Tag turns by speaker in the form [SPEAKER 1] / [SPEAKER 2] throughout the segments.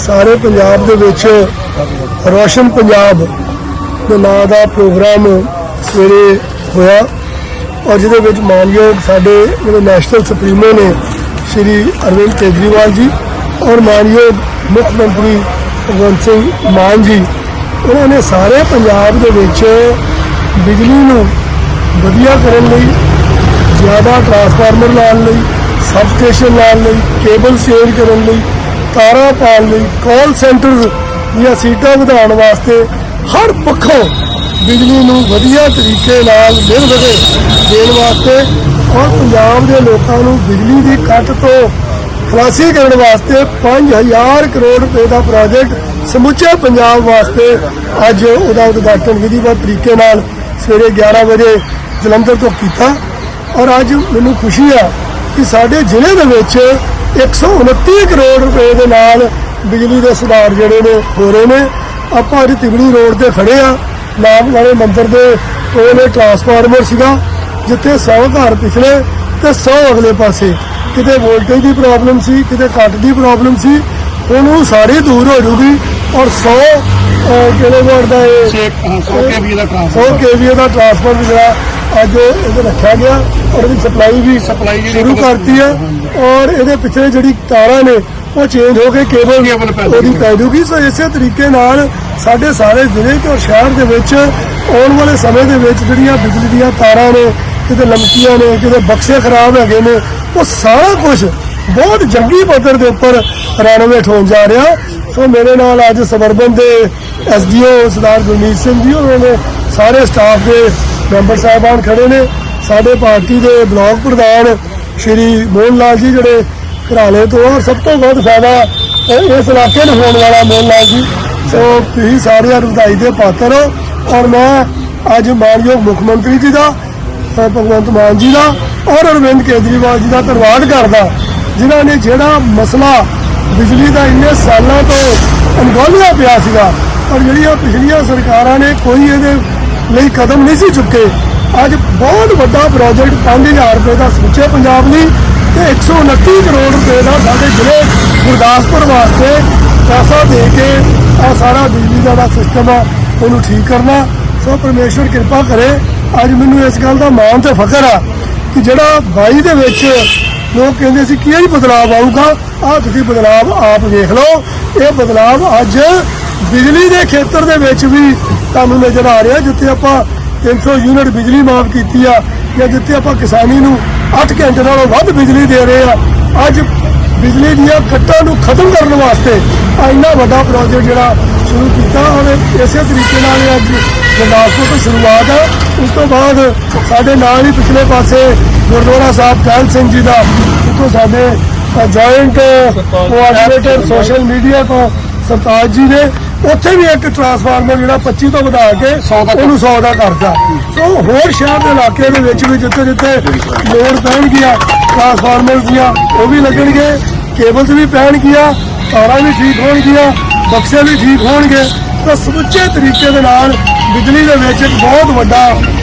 [SPEAKER 1] ਸਾਰੇ ਪੰਜਾਬ ਦੇ ਵਿੱਚ ਰੋਸ਼ਨ ਪੰਜਾਬ ਦੇ ਨਾਂ ਦਾ ਪ੍ਰੋਗਰਾਮ ਸਵੇਰੇ ਹੋਇਆ ਔਰ ਜਿਹਦੇ ਵਿੱਚ ਮਾਨਯੋਗ ਸਾਡੇ ਜਿਹੜੇ ਨੈਸ਼ਨਲ ਸੁਪਰੀਮੋ ਨੇ ਸ਼੍ਰੀ ਅਰਵਿੰਦ ਕੇਜਰੀਵਾਲ ਜੀ ਔਰ ਮਾਨਯੋਗ ਮੁੱਖ ਮੰਤਰੀ ਭਗਵੰਤ ਸਿੰਘ ਮਾਨ ਜੀ, ਉਹਨਾਂ ਨੇ ਸਾਰੇ ਪੰਜਾਬ ਦੇ ਵਿੱਚ ਬਿਜਲੀ ਨੂੰ ਵਧੀਆ ਕਰਨ ਲਈ, ਜ਼ਿਆਦਾ ਟਰਾਂਸਫਾਰਮਰ ਲਾਉਣ ਲਈ ਸਬ ਸਟੇਸ਼ਨ ਲਾਉਣ ਲਈ ਕੇਬਲ ਚੇਂਜ ਕਰਨ ਲਈ ਤਾਰਾ ਪਾਉਣ ਲਈ ਕਾਲ ਸੈਂਟਰਸ ਦੀਆਂ ਸੀਟਾਂ ਵਧਾਉਣ ਵਾਸਤੇ ਹਰ ਪੱਖੋਂ ਬਿਜਲੀ ਨੂੰ ਵਧੀਆ ਤਰੀਕੇ ਨਾਲ ਮਿਲ ਸਕੇ। ਦੇਣ ਵਾਸਤੇ ਔਰ ਪੰਜਾਬ ਦੇ ਲੋਕਾਂ ਨੂੰ ਬਿਜਲੀ ਦੀ ਕੱਟ ਤੋਂ ਖਲਾਸੀ ਕਰਨ ਵਾਸਤੇ 5000 ਕਰੋੜ ਰੁਪਏ ਦਾ ਪ੍ਰੋਜੈਕਟ ਸਮੁੱਚੇ ਪੰਜਾਬ ਵਾਸਤੇ ਅੱਜ ਉਹਦਾ ਉਦਘਾਟਨ ਵਿਧੀਵਤ ਤਰੀਕੇ ਨਾਲ ਸਵੇਰੇ 11 ਵਜੇ ਜਲੰਧਰ ਤੋਂ ਕੀਤਾ। ਔਰ ਅੱਜ ਮੈਨੂੰ ਖੁਸ਼ੀ ਆ ਕਿ ਸਾਡੇ ਜ਼ਿਲ੍ਹੇ ਦੇ ਵਿੱਚ 129 ਕਰੋੜ ਰੁਪਏ ਦੇ ਨਾਲ ਬਿਜਲੀ ਦੇ ਸੁਧਾਰ ਜਿਹੜੇ ਨੇ ਹੋ ਰਹੇ ਨੇ। ਆਪਾਂ ਅੱਜ ਤਿਗੜੀ ਰੋਡ ਤੇ ਖੜੇ ਆ। ਨਾਮ ਵਾਲੇ ਮੰਦਰ ਦੇ ਕੋਲ ਇਹ ਟਰਾਂਸਫਾਰਮਰ ਸੀਗਾ, ਜਿੱਥੇ 100 ਘਰ ਪਿਛਲੇ ਤੇ 100 ਅਗਲੇ ਪਾਸੇ। ਕਿਤੇ ਵੋਲਟੇਜ ਦੀ ਪ੍ਰੋਬਲਮ ਸੀ, ਕਿਤੇ ਕੱਟ ਦੀ ਪ੍ਰੋਬਲਮ ਸੀ। ਹੁਣ ਉਹ ਸਾਰੀ ਦੂਰ ਹੋ ਜੂਗੀ ਔਰ 100 ਕਿਲੋਵਾਟ ਦਾ ਇਹ?
[SPEAKER 2] 100 ਕੇਵੀ ਦਾ
[SPEAKER 1] 100
[SPEAKER 2] ਟ੍ਰਾਂਸਫਰ
[SPEAKER 1] ਕੇਵੀਏ ਦਾ ਟਰਾਂਸਫਾਰਮਰ ਜਿਹੜਾ ਅੱਜ ਇਹਦੇ ਰੱਖਿਆ ਗਿਆ ਔਰ ਇਹਦੀ ਸਪਲਾਈ ਵੀ
[SPEAKER 2] ਜਿਹੜੀ
[SPEAKER 1] ਸ਼ੁਰੂ ਕਰਤੀ ਹੈ ਔਰ ਇਹਦੇ ਪਿਛਲੇ ਜਿਹੜੀ ਤਾਰਾਂ ਨੇ ਉਹ ਚੇਂਜ ਹੋ ਕੇ ਕੇਬਲ ਉਹਦੀ। ਪੈ ਜੂਗੀ ਸੋ ਇਸੇ ਤਰੀਕੇ ਨਾਲ ਸਾਡੇ ਸਾਰੇ ਜ਼ਿਲ੍ਹੇ ਤੇ ਔਰ ਸ਼ਹਿਰ ਦੇ ਵਿੱਚ ਆਉਣ ਵਾਲੇ ਸਮੇਂ ਦੇ ਵਿੱਚ ਜਿਹੜੀਆਂ ਬਿਜਲੀ ਦੀਆਂ ਤਾਰਾਂ ਨੇ ਕਿਤੇ ਲਮਕੀਆਂ ਨੇ ਕਿਤੇ ਬਕਸੇ ਖਰਾਬ ਹੈਗੇ ਨੇ ਉਹ ਸਾਰਾ ਕੁਝ ਬਹੁਤ ਜੰਗੀ ਪੱਧਰ ਦੇ ਉੱਪਰ ਰੈਨੋਵੇਟ ਹੋਣ ਜਾ ਰਿਹਾ। ਸੋ ਮੇਰੇ ਨਾਲ ਅੱਜ ਸਬਰਬਨ ਦੇ ਐਸਡੀਓ ਸਰਦਾਰ ਗੁਰਮੀਤ ਸਿੰਘ ਜੀ, ਉਹਨਾਂ ਨੇ ਸਾਰੇ ਸਟਾਫ ਦੇ ਮੈਂਬਰ ਸਾਹਿਬਾਨ ਖੜੇ ਨੇ। ਸਾਡੇ ਪਾਰਟੀ ਦੇ ਬਲਾਕ ਪ੍ਰਧਾਨ ਸ਼੍ਰੀ ਮੋਹਨ ਲਾਲ ਜੀ ਜਿਹੜੇ ਘਰਾਲੇ ਤੋਂ ਔਰ ਸਭ ਤੋਂ ਵੱਧ ਫਾਇਦਾ ਇਸ ਇਲਾਕੇ ਨੂੰ ਹੋਣ ਵਾਲਾ ਮੋਹਨ ਲਾਲ ਜੀ। ਸੋ ਤੁਸੀਂ ਸਾਰਿਆਂ ਨੂੰ ਵਧਾਈ ਦੇ ਪਾਤਰ ਹੋ ਔਰ ਮੈਂ ਅੱਜ ਮਾਨਯੋਗ ਮੁੱਖ ਮੰਤਰੀ ਜੀ ਦਾ ਭਗਵੰਤ ਮਾਨ ਜੀ ਦਾ ਔਰ ਅਰਵਿੰਦ ਕੇਜਰੀਵਾਲ ਜੀ ਦਾ ਧੰਨਵਾਦ ਕਰਦਾ, ਜਿਨ੍ਹਾਂ ਨੇ ਜਿਹੜਾ ਮਸਲਾ ਬਿਜਲੀ ਦਾ ਇੰਨੇ ਸਾਲਾਂ ਤੋਂ ਅਣਗੌਲਿਆ ਪਿਆ ਸੀਗਾ, ਪਰ ਜਿਹੜੀਆਂ ਪਿਛਲੀਆਂ ਸਰਕਾਰਾਂ ਨੇ ਕੋਈ ਇਹਦੇ ਲਈ ਕਦਮ ਨਹੀਂ ਸੀ ਚੁੱਕੇ। ਅੱਜ ਬਹੁਤ ਵੱਡਾ ਪ੍ਰੋਜੈਕਟ 5000 ਰੁਪਏ ਦਾ ਸੋਚਿਆ ਪੰਜਾਬ ਲਈ ਤੇ 129 ਕਰੋੜ ਰੁਪਏ ਦਾ ਸਾਡੇ ਜ਼ਿਲ੍ਹੇ ਗੁਰਦਾਸਪੁਰ ਵਾਸਤੇ ਪੈਸਾ ਦੇ ਕੇ ਆ ਸਾਰਾ ਬਿਜਲੀ ਦਾ ਜਿਹੜਾ ਸਿਸਟਮ ਆ, ਉਹਨੂੰ ਠੀਕ ਕਰਨਾ। ਸੋ ਪਰਮੇਸ਼ਵਰ ਕਿਰਪਾ ਕਰੇ, ਅੱਜ ਮੈਨੂੰ ਇਸ ਗੱਲ ਦਾ ਮਾਣ ਤੇ ਫਖਰ ਆ ਕਿ ਜਿਹੜਾ 22 ਦੇ ਵਿੱਚ ਲੋਕ ਕਹਿੰਦੇ ਸੀ ਕੀ ਇਹ ਬਦਲਾਅ ਆਊਗਾ ਆ ਤੁਸੀਂ ਬਦਲਾਅ ਆਪ ਵੇਖ ਲਓ। ਇਹ ਬਦਲਾਅ ਅੱਜ ਬਿਜਲੀ ਦੇ ਖੇਤਰ ਦੇ ਵਿੱਚ ਵੀ ਤੁਹਾਨੂੰ ਨਜ਼ਰ ਆ ਰਿਹਾ, ਜਿੱਥੇ ਆਪਾਂ 300 ਯੂਨਿਟ ਬਿਜਲੀ ਮਾਫ ਕੀਤੀ ਆ, ਜਾਂ ਜਿੱਥੇ ਆਪਾਂ ਕਿਸਾਨੀ ਨੂੰ 8 ਘੰਟੇ ਨਾਲੋਂ ਵੱਧ ਬਿਜਲੀ ਦੇ ਰਹੇ ਆ। ਅੱਜ ਬਿਜਲੀ ਦੀਆਂ ਕੱਟਾਂ ਨੂੰ ਖਤਮ ਕਰਨ ਵਾਸਤੇ ਇੰਨਾ ਵੱਡਾ ਪ੍ਰੋਜੈਕਟ ਜਿਹੜਾ ਸ਼ੁਰੂ ਕੀਤਾ ਔਰ ਇਸੇ ਤਰੀਕੇ ਨਾਲ ਅੱਜ ਗੁਰਦਾਸਪੁਰ ਤੋਂ ਸ਼ੁਰੂਆਤ ਹੈ ਉਸ ਤੋਂ ਬਾਅਦ ਸਾਡੇ ਨਾਲ ਹੀ ਪਿਛਲੇ ਪਾਸੇ ਗੁਰਦੁਆਰਾ ਸਾਹਿਬ ਟਹਿਲ ਸਿੰਘ ਜੀ ਦਾ ਉੱਥੋਂ ਸਾਡੇ ਜੁਆਇੰਟ ਕੋਆਰਡੀਨੇਟਰ ਸੋਸ਼ਲ ਮੀਡੀਆ ਤੋਂ ਸਰਤਾਜ ਜੀ ਨੇ ਉੱਥੇ ਵੀ ਇੱਕ ਟਰਾਂਸਫਾਰਮਰ ਜਿਹੜਾ 25 ਤੋਂ ਵਧਾ ਕੇ
[SPEAKER 2] 100 ਦਾ
[SPEAKER 1] ਉਹਨੂੰ 100 ਦਾ ਕਰਤਾ। ਸੋ ਹੋਰ ਸ਼ਹਿਰ ਦੇ ਇਲਾਕੇ ਦੇ ਵਿੱਚ ਵੀ ਜਿੱਥੇ ਜਿੱਥੇ ਲੋੜ ਪੈਣਗੀਆਂ ਟਰਾਂਸਫਾਰਮਰ ਦੀਆਂ ਉਹ ਵੀ ਲੱਗਣਗੇ ਕੇਬਲਸ ਵੀ ਪੈਣਗੀਆਂ ਤਾਰਾਂ ਵੀ ਠੀਕ ਹੋਣਗੀਆਂ। ਬਕਸੇ ਵੀ ਠੀਕ ਹੋਣਗੇ, ਤਾਂ ਸਮੁੱਚੇ ਤਰੀਕੇ ਦੇ ਨਾਲ ਬਿਜਲੀ ਦੇ ਵਿੱਚ ਇੱਕ ਬਹੁਤ ਵੱਡਾ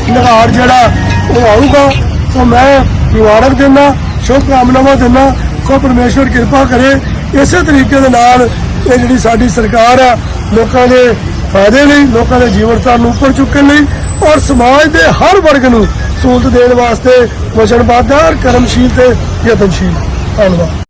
[SPEAKER 1] ਨਿਗਾਰ ਜਿਹੜਾ ਉਹ ਆਊਗਾ। ਸੋ ਮੈਂ ਮੁਬਾਰਕ ਦਿੰਦਾ ਸ਼ੁਭ ਕਾਮਨਾਵਾਂ ਦਿੰਦਾ, ਸੋ ਪਰਮੇਸ਼ਵਰ ਕਿਰਪਾ ਕਰੇ, ਇਸੇ ਤਰੀਕੇ ਦੇ ਨਾਲ ਇਹ ਜਿਹੜੀ ਸਾਡੀ ਸਰਕਾਰ ਆ, ਲੋਕਾਂ ਦੇ ਫਾਇਦੇ ਲਈ, ਲੋਕਾਂ ਦੇ ਜੀਵਨ ਸਤਰ ਨੂੰ ਉੱਪਰ ਚੁੱਕਣ ਲਈ ਔਰ ਸਮਾਜ ਦੇ ਹਰ ਵਰਗ ਨੂੰ ਸਹੂਲਤ ਦੇਣ ਵਾਸਤੇ ਵਚਨਬੱਧ ਹੈ ਔਰ ਕਰਮਸ਼ੀਲ ਤੇ ਯਤਨਸ਼ੀਲ। ਧੰਨਵਾਦ।